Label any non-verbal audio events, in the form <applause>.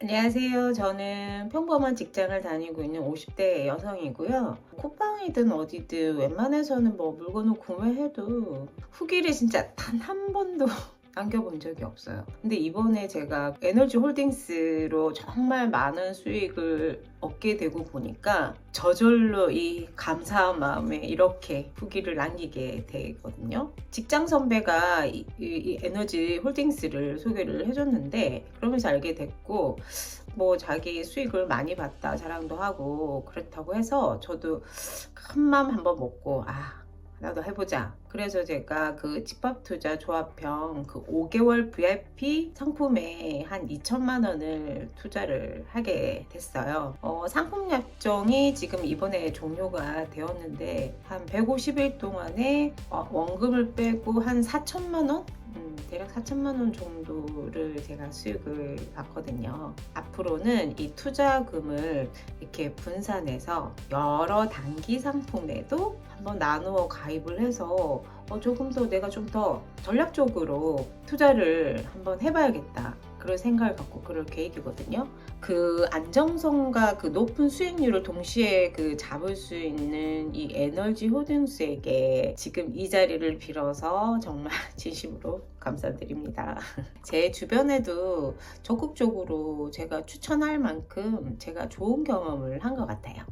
안녕하세요. 저는 평범한 직장을 다니고 있는 50대 여성이고요. 쿠팡이든 어디든 웬만해서는 뭐 물건을 구매해도 후기를 진짜 단 한 번도 남겨본 적이 없어요. 근데 이번에 제가 에너지 홀딩스로 정말 많은 수익을 얻게 되고 보니까 저절로 이 감사한 마음에 이렇게 후기를 남기게 되거든요. 직장 선배가 이, 이- 이 에너지 홀딩스를 소개를 해줬는데 그러면서 알게 됐고 뭐 자기 수익을 많이 봤다 자랑도 하고 그렇다고 해서 저도 큰 마음 한번 먹고 아 나도 해보자. 그래서 제가 그 집합 투자 조합형 그 5개월 VIP 상품에 한 2천만 원을 투자를 하게 됐어요. 어, 상품 약정이 지금 이번에 종료가 되었는데 한 150일 동안에 어, 원금을 빼고 한 4천만 원? 음, 대략 4천만 원 정도를 제가 수익을 봤거든요. 앞으로는 이 투자금을 이렇게 분산해서 여러 단기 상품에도 한번 나누어 가입을 해서 어, 조금 더 내가 좀 더 전략적으로 투자를 한번 해봐야겠다. 그런 생각을 갖고 그럴 계획이거든요. 그 안정성과 그 높은 수익률을 동시에 그 잡을 수 있는 이 에너지 호딩스에게 지금 이 자리를 빌어서 정말 <laughs> 진심으로 감사드립니다. <laughs> 제 주변에도 적극적으로 제가 추천할 만큼 제가 좋은 경험을 한 것 같아요.